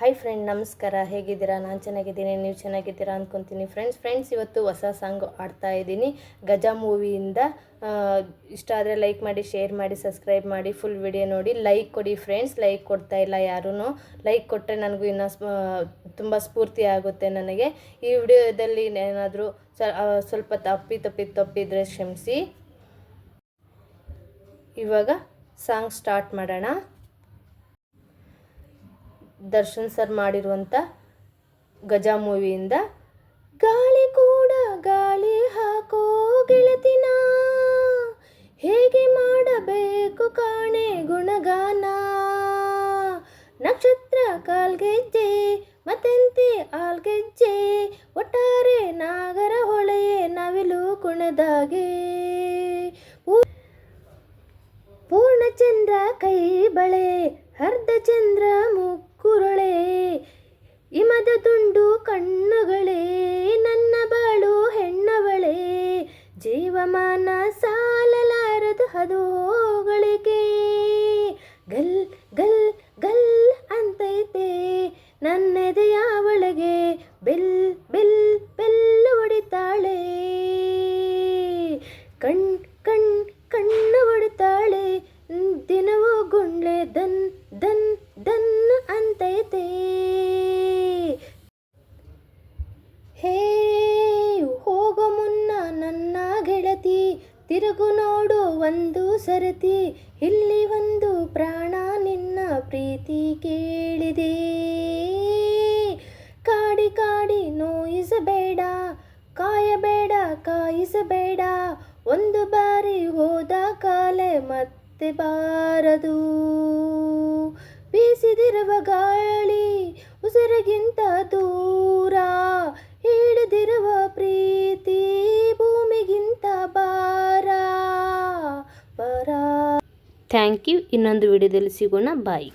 Hi friend ನಮಸ್ಕಾರ. ಹೇಗಿದ್ದೀರಾ? ನಾನು ಚೆನ್ನಾಗಿದ್ದೀನಿ. ನೀವು ಚೆನ್ನಾಗಿದ್ದೀರಾ ಅಂದ್ಕೊತೀನಿ ಫ್ರೆಂಡ್ಸ್ ಫ್ರೆಂಡ್ಸ್ ಇವತ್ತು ಹೊಸ ಸಾಂಗ್ ಆಡ್ತಾ ಇದ್ದೀನಿ. ಗಜ ಮೂವಿಯಿಂದ ಇಷ್ಟ ಆದರೆ ಲೈಕ್ ಮಾಡಿ ಶೇರ್ ಮಾಡಿ ಸಬ್ಸ್ಕ್ರೈಬ್ ಮಾಡಿ ಫುಲ್ ವಿಡಿಯೋ ನೋಡಿ. ಲೈಕ್ ಕೊಡಿ ಫ್ರೆಂಡ್ಸ್ ಲೈಕ್ ಕೊಡ್ತಾ ಇಲ್ಲ ಯಾರೂ ಲೈಕ್ ಕೊಟ್ಟರೆ ನನಗೂ ಇನ್ನೂ ತುಂಬ ಸ್ಫೂರ್ತಿ ಆಗುತ್ತೆ ನನಗೆ. ಈ ವಿಡಿಯೋದಲ್ಲಿ ಏನಾದರೂ ಸ್ವಲ್ಪ ತಪ್ಪಿ ತಪ್ಪಿ, ತಪ್ಪಿದ್ರೆ ಕ್ಷಮಿಸಿ. ಇವಾಗ ಸಾಂಗ್ ಸ್ಟಾರ್ಟ್ ಮಾಡೋಣ. ದರ್ಶನ್ ಸರ್ ಮಾಡಿರುವಂಥ ಗಜ ಮೂವಿಯಿಂದ, ಗಾಳಿ ಕೂಡ ಗಾಳಿ ಹಾಕೋ ಗೆಳತಿನ, ಹೇಗೆ ಮಾಡಬೇಕು ಕಾಣೆ ಗುಣಗಾನ, ನಕ್ಷತ್ರ ಕಾಲ್ಗೆಜ್ಜೆ, ಮತ್ತೆಂತೆ ಆಲ್ಗೆಜ್ಜೆ, ಒಟ್ಟಾರೆ ನಾಗರ ಹೊಳೆಯೇ ನವಿಲು ಕುಣದಾಗೆ ಪೂರ್ಣ ಪೂರ್ಣಚಂದ್ರ ಕೈ ಬಳೆ ಅರ್ಧ ಚಂದ್ರ ಇಮದ ತುಂಡು ಕಣ್ಣುಗಳೇ, ನನ್ನ ಬಾಳು ಹೆಣ್ಣವಳೇ, ಜೀವಮಾನ ಸಾಲಲಾರದು ಹದೋಗಳಿಗೆ. ಗಲ್ ಗಲ್ ಗಲ್ ಅಂತೈತೆ, ನನ್ನೆದೆಯ ಒಳಗೆ ಬೆಲ್ ಬೆಲ್ ಬೆಲ್ಲ ಹೊಡಿತಾಳೆ. ಕಣ್ ಕಣ್, ಕಣ್ಣು ಹೊಡಿತಾಳೆ, ದಿನವೂ ಗುಂಡ್ಲೆ ದನ್ ದನ್ ಅಂತೈತೆ ಹೇ ಹೋಗೋ ಮುನ್ನ ನನ್ನ ಗೆಳತಿ ತಿರುಗು ನೋಡು ಒಂದು ಸರತಿ, ಇಲ್ಲಿ ಒಂದು ಪ್ರಾಣ ನಿನ್ನ ಪ್ರೀತಿ ಕೇಳಿದೆ. ಕಾಡಿ ಕಾಡಿ ನೋಯಿಸಬೇಡ, ಕಾಯಬೇಡ, ಕಾಯಿಸಬೇಡ, ಒಂದು ಬಾರಿ ಹೋದ ಕಾಲೆ ಮತ್ತೆ ಬಾರದು. ಬೀಸಿದಿರುವ ಗಾಳಿ ಉಸಿರಿಗಿಂತ ದೂರ, ಹಿಡಿದಿರುವ ಪ್ರೀತಿ ಭೂಮಿಗಿಂತ ಥ್ಯಾಂಕ್ ಯು ಇನ್ನೊಂದು ವಿಡಿಯೋದಲ್ಲಿ ಸಿಗೋಣ. ಬಾಯ್.